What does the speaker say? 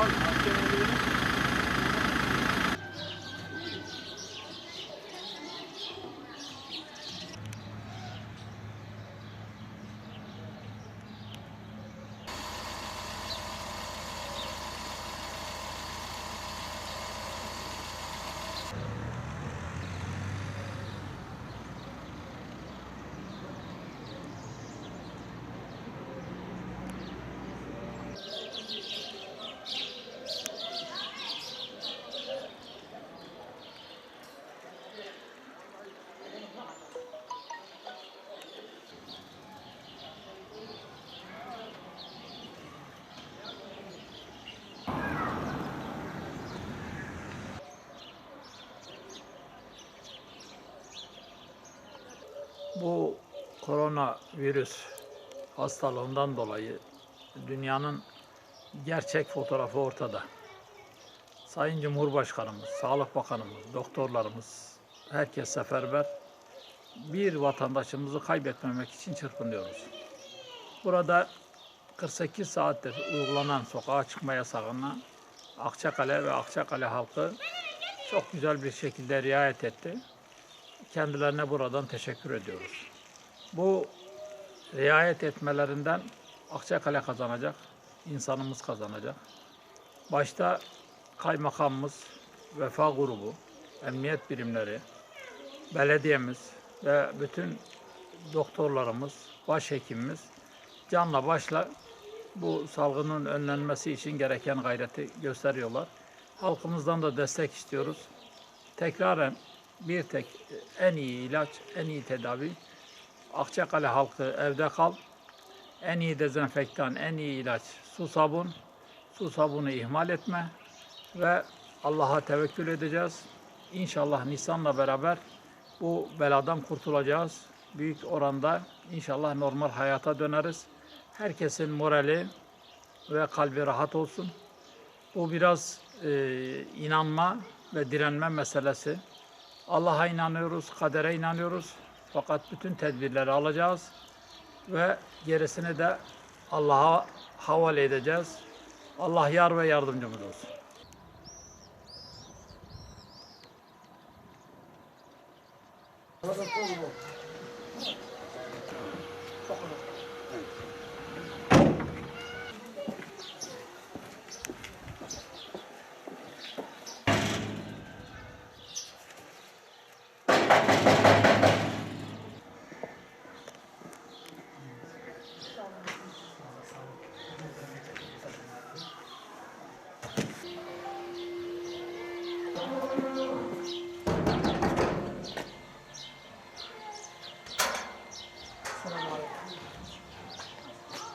Pode, pode ter um Bu koronavirüs hastalığından dolayı dünyanın gerçek fotoğrafı ortada. Sayın Cumhurbaşkanımız, Sağlık Bakanımız, doktorlarımız, herkes seferber. Bir vatandaşımızı kaybetmemek için çırpınıyoruz. Burada 48 saattir uygulanan sokağa çıkma yasağına Akçakale ve Akçakale halkı çok güzel bir şekilde riayet etti. Kendilerine buradan teşekkür ediyoruz. Bu riayet etmelerinden Akçakale kazanacak, insanımız kazanacak. Başta kaymakamımız, vefa grubu, emniyet birimleri, belediyemiz ve bütün doktorlarımız, başhekimimiz canla başla bu salgının önlenmesi için gereken gayreti gösteriyorlar. Halkımızdan da destek istiyoruz. Tekraren bir tek en iyi ilaç, en iyi tedavi Akçakale halkı evde kal. En iyi dezenfektan, en iyi ilaç su sabun. Su sabunu ihmal etme ve Allah'a tevekkül edeceğiz. İnşallah Nisan'la beraber bu beladan kurtulacağız. Büyük oranda inşallah normal hayata döneriz. Herkesin morali ve kalbi rahat olsun. Bu biraz e, inanma ve direnme meselesi. Allah'a inanıyoruz, kadere inanıyoruz. Fakat bütün tedbirleri alacağız ve gerisini de Allah'a havale edeceğiz. Allah yar ve yardımcımız olsun.